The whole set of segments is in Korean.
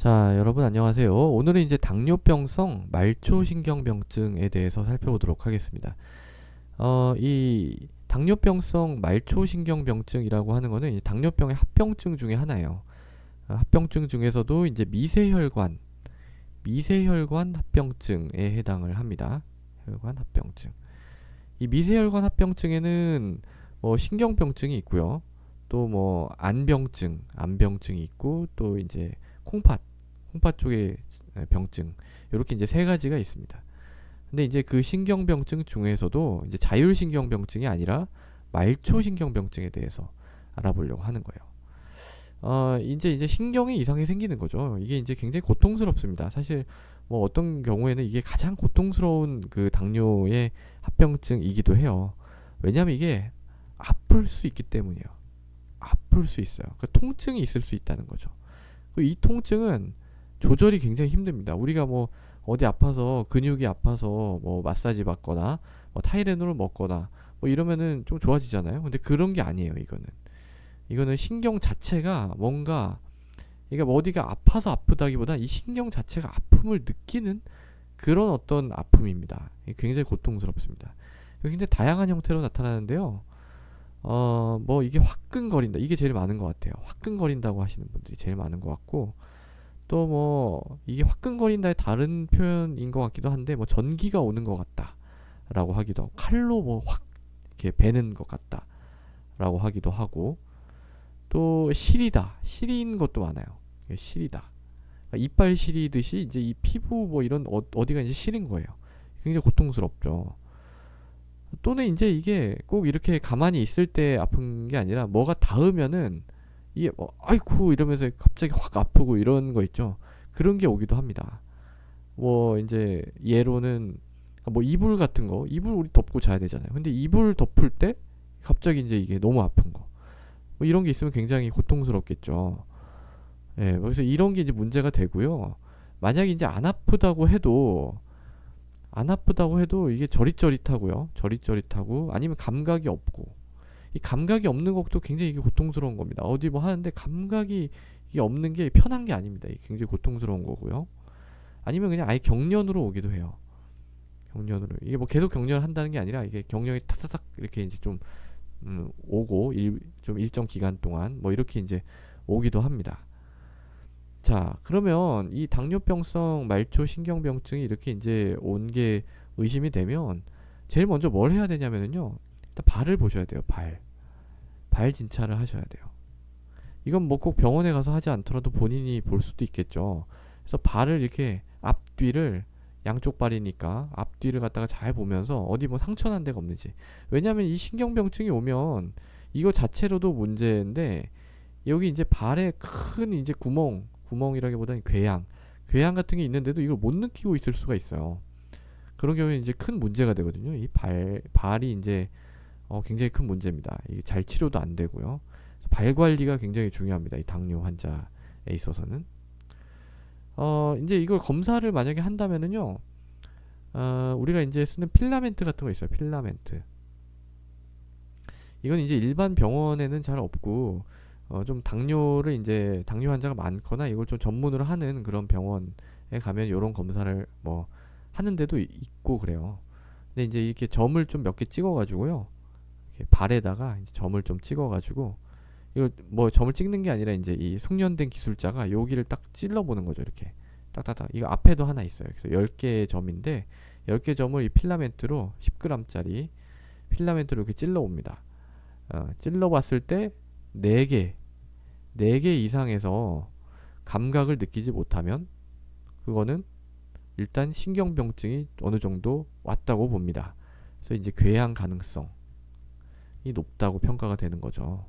자, 여러분 안녕하세요. 오늘은 이제 당뇨병성 말초신경병증에 대해서 살펴보도록 하겠습니다. 어, 이 당뇨병성 말초신경병증이라고 하는 거는 이 당뇨병의 합병증 중에 하나예요. 어, 합병증 중에서도 이제 미세혈관, 미세혈관 합병증에 해당을 합니다. 혈관 합병증. 이 미세혈관 합병증에는 뭐 신경병증이 있고요. 또 뭐 안병증, 안병증이 있고 또 이제 콩팥 콩팥 쪽의 병증 이렇게 이제 세 가지가 있습니다. 근데 이제 그 신경병증 중에서도 이제 자율신경병증이 아니라 말초신경병증에 대해서 알아보려고 하는 거예요. 어, 이제 이제 신경에 이상이 생기는 거죠. 이게 이제 굉장히 고통스럽습니다. 사실 뭐 어떤 경우에는 이게 가장 고통스러운 그 당뇨의 합병증이기도 해요. 왜냐하면 이게 아플 수 있기 때문이에요. 아플 수 있어요. 그 통증이 있을 수 있다는 거죠. 이 통증은 조절이 굉장히 힘듭니다. 우리가 뭐 어디 아파서 근육이 아파서 뭐 마사지 받거나 뭐 타이레놀을 먹거나 뭐 이러면은 좀 좋아지잖아요. 근데 그런 게 아니에요. 이거는 이거는 신경 자체가 뭔가 이게 뭐 어디가 아파서 아프다기보다 이 신경 자체가 아픔을 느끼는 그런 어떤 아픔입니다. 굉장히 고통스럽습니다. 굉장히 다양한 형태로 나타나는데요. 어, 뭐 이게 화끈거린다. 이게 제일 많은 것 같아요. 화끈거린다고 하시는 분들이 제일 많은 것 같고, 또 뭐 이게 화끈거린다의 다른 표현인 것 같기도 한데, 뭐 전기가 오는 것 같다라고 하기도 하고, 칼로 뭐 확 이렇게 베는 것 같다라고 하기도 하고, 또 시리다. 시린 것도 많아요. 시리다. 그러니까 이빨 시리듯이 이제 이 피부 뭐 이런 어, 어디가 이제 시린 거예요. 굉장히 고통스럽죠. 또는 이제 이게 꼭 이렇게 가만히 있을 때 아픈 게 아니라 뭐가 닿으면은 이게 뭐 아이쿠 이러면서 갑자기 확 아프고 이런 거 있죠. 그런 게 오기도 합니다. 뭐 이제 예로는 뭐 이불 같은 거 이불 우리 덮고 자야 되잖아요. 근데 이불 덮을 때 갑자기 이제 이게 너무 아픈 거. 뭐 이런 게 있으면 굉장히 고통스럽겠죠. 예, 그래서 이런 게 이제 문제가 되고요. 만약에 이제 안 아프다고 해도 안 아프다고 해도 이게 저릿저릿하고요. 저릿저릿하고 아니면 감각이 없고 이 감각이 없는 것도 굉장히 이게 고통스러운 겁니다. 어디 뭐 하는데 감각이 이게 없는 게 편한 게 아닙니다. 이게 굉장히 고통스러운 거고요. 아니면 그냥 아예 경련으로 오기도 해요. 경련으로 이게 뭐 계속 경련을 한다는 게 아니라 이게 경련이 타타닥 이렇게 이제 좀 음, 오고 일, 좀 일정 기간 동안 뭐 이렇게 이제 오기도 합니다. 자, 그러면 이 당뇨병성 말초 신경병증이 이렇게 이제 온 게 의심이 되면 제일 먼저 뭘 해야 되냐면은요. 일단 발을 보셔야 돼요. 발. 발 진찰을 하셔야 돼요. 이건 뭐 꼭 병원에 가서 하지 않더라도 본인이 볼 수도 있겠죠. 그래서 발을 이렇게 앞뒤를 양쪽 발이니까 앞뒤를 갖다가 잘 보면서 어디 뭐 상처난 데가 없는지. 왜냐하면 이 신경병증이 오면 이거 자체로도 문제인데 여기 이제 발에 큰 이제 구멍 구멍이라기보다는 궤양, 궤양 같은 게 있는데도 이걸 못 느끼고 있을 수가 있어요. 그런 경우에 이제 큰 문제가 되거든요. 이 발, 발이 이제 어, 굉장히 큰 문제입니다. 이게 잘 치료도 안 되고요. 발 관리가 굉장히 중요합니다. 이 당뇨 환자에 있어서는. 어, 이제 이걸 검사를 만약에 한다면은요, 어, 우리가 이제 쓰는 필라멘트 같은 거 있어요. 필라멘트. 이건 이제 일반 병원에는 잘 없고, 어, 좀 당뇨를 이제 당뇨 환자가 많거나 이걸 좀 전문으로 하는 그런 병원에 가면 이런 검사를 뭐 하는 데도 있고 그래요. 근데 이제 이렇게 점을 좀 몇 개 찍어가지고요. 발에다가 점을 좀 찍어가지고 이거 뭐 점을 찍는 게 아니라 이제 이 숙련된 기술자가 여기를 딱 찔러보는 거죠. 이렇게 딱딱딱. 이거 앞에도 하나 있어요. 그래서 10개의 점인데 10개 점을 이 필라멘트로 10g짜리 필라멘트로 이렇게 찔러 옵니다. 어, 찔러 봤을 때 4개 4개 이상에서 감각을 느끼지 못하면 그거는 일단 신경병증이 어느 정도 왔다고 봅니다. 그래서 이제 궤양 가능성이 높다고 평가가 되는 거죠.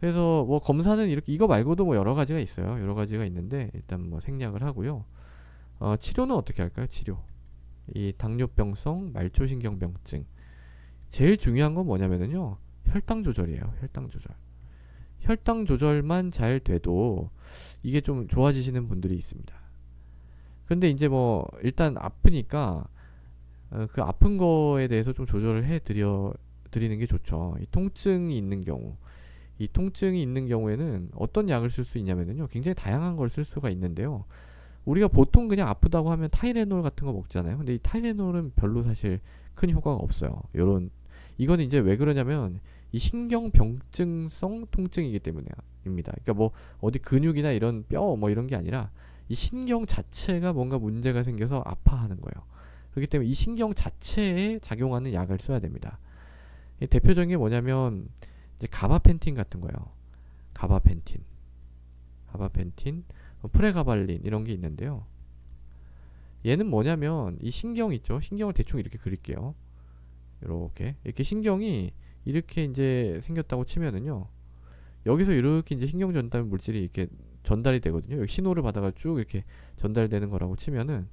그래서 뭐 검사는 이렇게 이거 말고도 뭐 여러 가지가 있어요. 여러 가지가 있는데 일단 뭐 생략을 하고요. 어, 치료는 어떻게 할까요? 치료. 이 당뇨병성 말초신경병증. 제일 중요한 건 뭐냐면은요. 혈당 조절이에요. 혈당 조절. 혈당 조절만 잘 돼도 이게 좀 좋아지시는 분들이 있습니다. 근데 이제 뭐 일단 아프니까 어, 그 아픈 거에 대해서 좀 조절을 해 드려 드리는 게 좋죠. 이 통증이 있는 경우 이 통증이 있는 경우에는 어떤 약을 쓸 수 있냐면요. 굉장히 다양한 걸 쓸 수가 있는데요. 우리가 보통 그냥 아프다고 하면 타이레놀 같은 거 먹잖아요. 근데 이 타이레놀은 별로 사실 큰 효과가 없어요. 요런 이거는 이제 왜 그러냐면 이 신경병증성 통증이기 때문에입니다. 그러니까 뭐 어디 근육이나 이런 뼈 뭐 이런 게 아니라 이 신경 자체가 뭔가 문제가 생겨서 아파하는 거예요. 그렇기 때문에 이 신경 자체에 작용하는 약을 써야 됩니다. 이 대표적인 게 뭐냐면 이제 가바펜틴 같은 거예요. 가바펜틴, 가바펜틴, 뭐 프레가발린 이런 게 있는데요. 얘는 뭐냐면 이 신경 있죠. 신경을 대충 이렇게 그릴게요. 이렇게 이렇게 신경이 이렇게 이제 생겼다고 치면은요. 여기서 이렇게 이제 신경 전달 물질이 이렇게 전달이 되거든요. 여기 신호를 받아가 쭉 이렇게 전달되는 거라고 치면은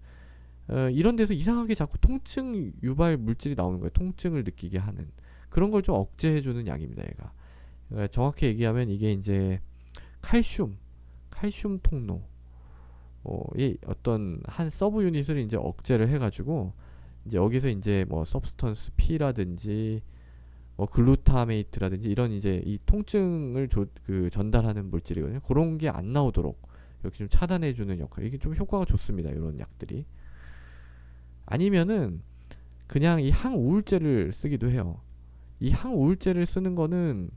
어, 이런 데서 이상하게 자꾸 통증 유발 물질이 나오는 거예요. 통증을 느끼게 하는 그런 걸 좀 억제해주는 약입니다. 얘가 그러니까 정확히 얘기하면 이게 이제 칼슘, 칼슘 통로 어, 이 어떤 한 서브 유닛을 이제 억제를 해가지고 이제 여기서 이제 뭐 서브스턴스 P라든지 뭐 글루타메이트라든지 이런 이제 이 통증을 조, 그 전달하는 물질이거든요. 그런 게 안 나오도록 이렇게 좀 차단해주는 역할. 이게 좀 효과가 좋습니다. 이런 약들이. 아니면은 그냥 이 항우울제를 쓰기도 해요. 이 항우울제를 쓰는 거는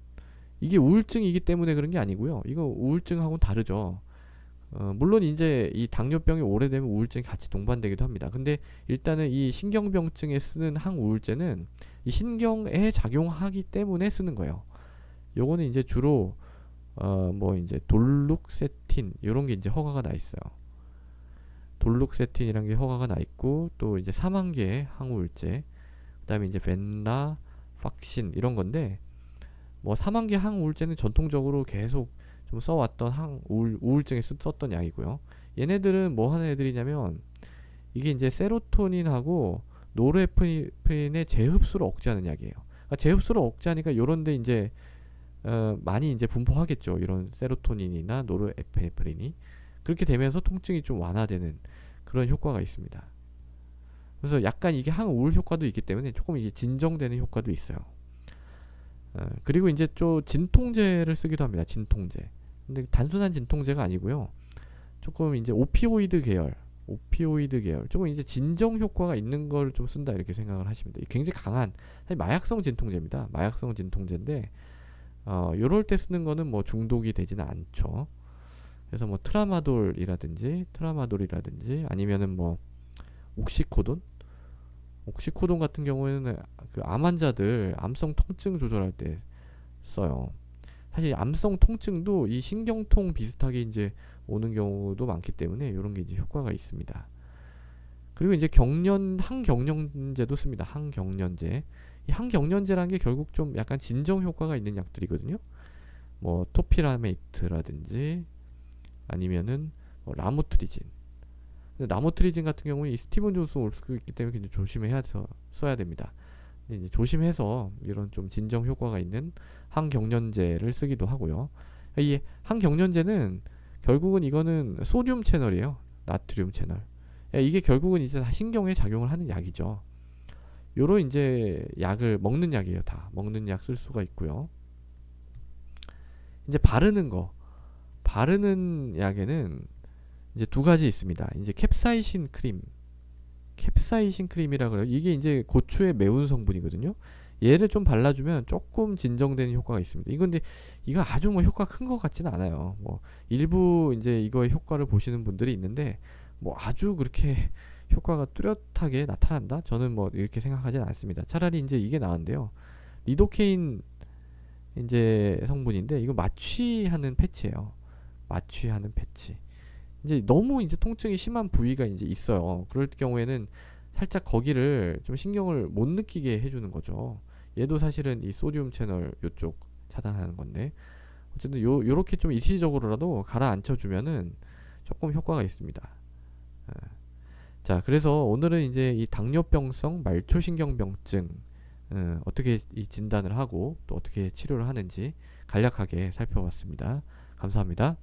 이게 우울증이기 때문에 그런 게 아니고요. 이거 우울증하고는 다르죠. 어, 물론 이제 이 당뇨병이 오래되면 우울증이 같이 동반되기도 합니다. 근데 일단은 이 신경병증에 쓰는 항우울제는 이 신경에 작용하기 때문에 쓰는 거예요. 요거는 이제 주로 어 뭐 이제 돌룩세틴 이런 게 이제 허가가 나 있어요. 돌룩세틴이라는 게 허가가 나 있고 또 이제 3만 개의 항우울제 그다음에 이제 벤라 팍신 이런 건데 뭐 3만 개 항우울제는 전통적으로 계속 좀 써왔던 항 우울, 우울증에 쓰- 썼던 약이고요. 얘네들은 뭐 하는 애들이냐면 이게 이제 세로토닌하고 노르에프린의 재흡수를 억제하는 약이에요. 그러니까 재흡수를 억제하니까 요런데 이제 어, 많이 이제 분포하겠죠. 이런 세로토닌이나 노르에프린이 그렇게 되면서 통증이 좀 완화되는 그런 효과가 있습니다. 그래서 약간 이게 항우울 효과도 있기 때문에 조금 이게 진정되는 효과도 있어요. 어, 그리고 이제 좀 진통제를 쓰기도 합니다. 진통제. 근데 단순한 진통제가 아니고요. 조금 이제 오피오이드 계열, 오피오이드 계열, 조금 이제 진정 효과가 있는 걸 좀 쓴다 이렇게 생각을 하시면 돼요. 굉장히 강한 사실 마약성 진통제입니다. 마약성 진통제인데 어, 요럴 때 쓰는 거는 뭐 중독이 되지는 않죠. 그래서 뭐 트라마돌이라든지 트라마돌이라든지 아니면은 뭐 옥시코돈 옥시코돈 같은 경우에는 그 암 환자들 암성 통증 조절할 때 써요. 사실 암성 통증도 이 신경통 비슷하게 이제 오는 경우도 많기 때문에 이런 게 이제 효과가 있습니다. 그리고 이제 경련 항경련제도 씁니다. 항경련제. 이 항경련제라는 게 결국 좀 약간 진정 효과가 있는 약들이거든요. 뭐 토피라메이트라든지 아니면은 뭐 라모트리진. 근데 라모트리진 같은 경우는 이 스티븐 존스 올수 있기 때문에 굉장히 조심해야 서 써야 됩니다. 이제 조심해서 이런 좀 진정 효과가 있는 항경련제를 쓰기도 하고요. 이 항경련제는 결국은 이거는 소듐 채널이에요. 나트륨 채널. 예, 이게 결국은 이제 다 신경에 작용을 하는 약이죠. 요로 이제 약을 먹는 약이에요. 다 먹는 약 쓸 수가 있고요. 이제 바르는 거. 바르는 약에는 이제 두 가지 있습니다. 이제 캡사이신 크림. 캡사이신 크림이라 그래요. 이게 이제 고추의 매운 성분이거든요. 얘를 좀 발라주면 조금 진정되는 효과가 있습니다. 이건 근데 이거 아주 뭐 효과 큰 것 같지는 않아요. 뭐 일부 이제 이거의 효과를 보시는 분들이 있는데 뭐 아주 그렇게 효과가 뚜렷하게 나타난다? 저는 뭐 이렇게 생각하지는 않습니다. 차라리 이제 이게 나은데요. 리도케인 이제 성분인데 이거 마취하는 패치예요. 마취하는 패치. 이제 너무 이제 통증이 심한 부위가 이제 있어요. 그럴 경우에는 살짝 거기를 좀 신경을 못 느끼게 해주는 거죠. 얘도 사실은 이 소듐 채널 요쪽 차단하는 건데 어쨌든 요 요렇게 좀 일시적으로라도 가라앉혀 주면은 조금 효과가 있습니다. 예. 자, 그래서 오늘은 이제 이 당뇨병성 말초신경병증 어, 어떻게 이 진단을 하고 또 어떻게 치료를 하는지 간략하게 살펴봤습니다. 감사합니다.